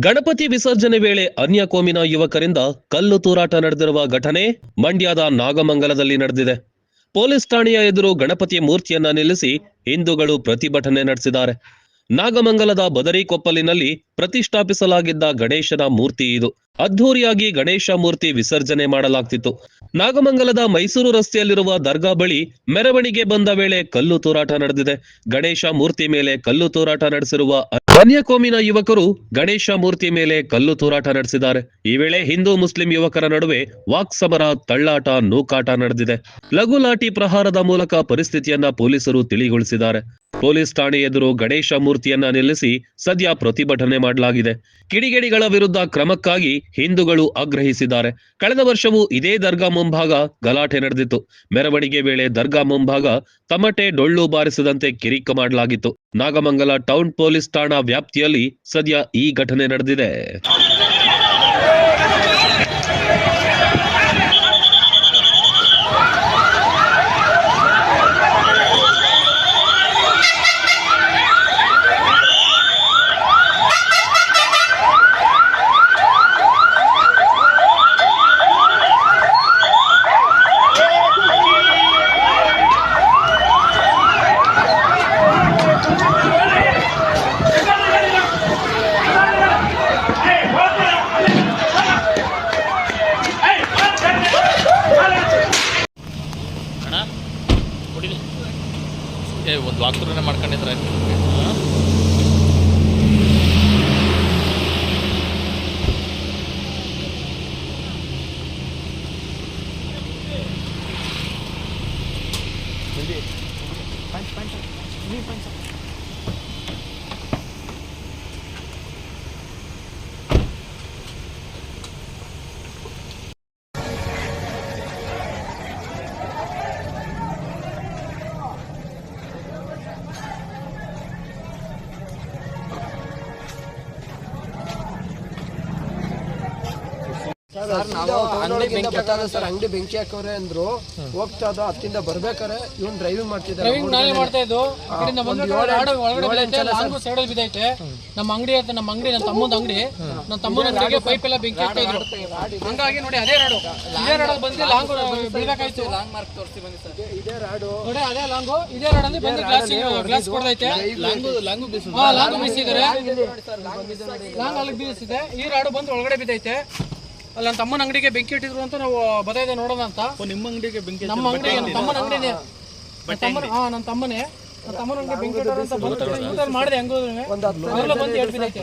ಗಣಪತಿ ವಿಸರ್ಜನೆ ವೇಳೆ ಅನ್ಯ ಕೋಮಿನ ಯುವಕರಿಂದ ಕಲ್ಲು ತೂರಾಟ ನಡೆದಿರುವ ಘಟನೆ ಮಂಡ್ಯದ ನಾಗಮಂಗಲದಲ್ಲಿ ನಡೆದಿದೆ. ಪೊಲೀಸ್ ಠಾಣೆಯ ಎದುರು ಗಣಪತಿ ಮೂರ್ತಿಯನ್ನ ನಿಲ್ಲಿಸಿ ಹಿಂದೂಗಳು ಪ್ರತಿಭಟನೆ ನಡೆಸಿದ್ದಾರೆ. ನಾಗಮಂಗಲದ ಬದರಿಕೊಪ್ಪಲಿನಲ್ಲಿ ಪ್ರತಿಷ್ಠಾಪಿಸಲಾಗಿದ್ದ ಗಣೇಶನ ಮೂರ್ತಿ ಇದು. ಅದ್ಧೂರಿಯಾಗಿ ಗಣೇಶ ಮೂರ್ತಿ ವಿಸರ್ಜನೆ ಮಾಡಲಾಗ್ತಿತ್ತು. ನಾಗಮಂಗಲದ ಮೈಸೂರು ರಸ್ತೆಯಲ್ಲಿರುವ ದರ್ಗಾ ಬಳಿ ಮೆರವಣಿಗೆ ಬಂದ ವೇಳೆ ಕಲ್ಲು ತೂರಾಟ ನಡೆದಿದೆ. ಗಣೇಶ ಮೂರ್ತಿ ಮೇಲೆ ಕಲ್ಲು ತೂರಾಟ ನಡೆಸಿರುವ ಅನ್ಯಕೋಮಿನ ಯುವಕರು ಗಣೇಶ ಮೂರ್ತಿ ಮೇಲೆ ಕಲ್ಲು ತೂರಾಟ ನಡೆಸಿದ್ದಾರೆ. ಈ ವೇಳೆ ಹಿಂದೂ ಮುಸ್ಲಿಂ ಯುವಕರ ನಡುವೆ ವಾಕ್ಸಮರ, ತಳ್ಳಾಟ, ನೂಕಾಟ ನಡೆದಿದೆ. ಲಘು ಲಾಠಿ ಪ್ರಹಾರದ ಮೂಲಕ ಪರಿಸ್ಥಿತಿಯನ್ನ ಪೊಲೀಸರು ತಿಳಿಗೊಳಿಸಿದ್ದಾರೆ. ಪೊಲೀಸ್ ಠಾಣೆ ಎದುರು ಗಣೇಶ ಮೂರ್ತಿಯನ್ನ ನಿಲ್ಲಿಸಿ ಸದ್ಯ ಪ್ರತಿಭಟನೆ ಮಾಡಲಾಗಿದೆ. ಕಿಡಿಗೇಡಿಗಳ ವಿರುದ್ಧ ಕ್ರಮಕ್ಕಾಗಿ ಹಿಂದೂಗಳು ಆಗ್ರಹಿಸಿದ್ದಾರೆ. ಕಳೆದ ವರ್ಷವೂ ಇದೇ ದರ್ಗಾ ಮುಂಭಾಗ ಗಲಾಟೆ ನಡೆದಿತ್ತು. ಮೆರವಣಿಗೆ ವೇಳೆ ದರ್ಗಾ ಮುಂಭಾಗ ತಮಟೆ ಡೊಳ್ಳು ಬಾರಿಸದಂತೆ ಕಿರಿಕ ಮಾಡಲಾಗಿತ್ತು. ನಾಗಮಂಗಲ ಟೌನ್ ಪೊಲೀಸ್ ಠಾಣಾ ವ್ಯಾಪ್ತಿಯಲ್ಲಿ ಸದ್ಯ ಈ ಘಟನೆ ನಡೆದಿದೆ. ಏ ಒಂದು ವಾಕ್ತುರನೇ ಮಾಡ್ಕೊಂಡಿದ್ರೆ ಸರ್ ನಾವು ಅಂಗಡಿ ಬೆಂಕಿ ಹಾಕೋದು ಸರ್ ಅಂಗಡಿ ಬೆಂಕಿ ಹಾಕವ್ರೆ ಅಂದ್ರು ಹೋಗ್ತಾ ಇದ್ದ ಹತ್ತಿಂದ ಬರ್ಬೇಕಾರೆ ಇವ್ನು ಡ್ರೈವಿಂಗ್ ಮಾಡ್ತಿದ್ದಾರೆ ಡ್ರೈವಿಂಗ್ ನಾನೇ ಮಾಡ್ತಾ ಇದ್ದು. ಈ ಕಡೆಯಿಂದ ಬಂದು ಒಂದು ಏಳು ರಾಡು ಒಳಗಡೆ ಬಿದ್ದೈತೆ, ಲಾಂಗು ಸೈಡಲ್ಲಿ ಬಿದ್ದೈತೆ. ನಮ್ಮ ಅಂಗಡಿ ಅಂತ ನಮ್ಮ ಅಂಗಡಿ ನಮ್ಮ ತಮ್ಮನ ಅಂಗಡಿ. ನಮ್ಮ ತಮ್ಮನ ಅಂಗಡಿಗೆ ಪೈಪ್ ಎಲ್ಲ ಬೆಂಕಿ ಹಾಕ್ತಾ ಇದ್ರು ಹಂಗಾಗಿ ನೋಡಿ ಅದೇ ರಾಡು ಇದೇ ರಾಡಲ್ಲಿ ಬಂದು ಲಾಂಗ್ ಬೀಳ್ಬೇಕಾಯ್ತು ಇದೇ ರಾಡು ನೋಡಿ ಅದೇ ಲಾಂಗು ಇದೇ ರಾಡಲ್ಲಿ ಬಂದು ಗ್ಲಾಸ್ ಗ್ಲಾಸ್ ಕೊಡ್ದೈತೆ. ಹಾ ಲಾಂಗು ಬೀಸಿದ್ದಾರೆ ಲಾಂಗ್ ಅಲ್ಲಿ ಬೀಸಿದೆ ಈ ರಾಡು ಬಂದು ಒಳಗಡೆ ಬಿದ್ದೈತೆ. ಅಲ್ಲಿ ನನ್ನ ತಮ್ಮನ ಅಂಗಡಿಗೆ ಬೆಂಕಿ ಇಟ್ಟಿದ್ರು ಅಂತ ನಾವು ಬದೈದೆ ನೋಡೋಣ ಅಂತ. ನಿಮ್ಮ ಅಂಗಡಿಗೆ ಬೆಂಕಿ ನಮ್ಮ ಅಂಗಡಿ ನಮ್ಮ ತಮ್ಮನ ಅಂಗಡಿನೇ ನನ್ನ ತಮ್ಮನ ಹಾ ನನ್ನ ತಮ್ಮನೇ. ನನ್ನ ತಮ್ಮನ ಅಂಗಡಿ ಬೆಂಕಿ ಇಟ್ಟವ್ರು ಅಂತ ಬಂದು ಮಾಡಿದೆ ಹೆಂಗೋದ್ರೆ ಒಂದು ಹತ್ತು ಅವೆಲ್ಲ ಬಂದು ಎರಡು ಬಿದ್ದೈತೆ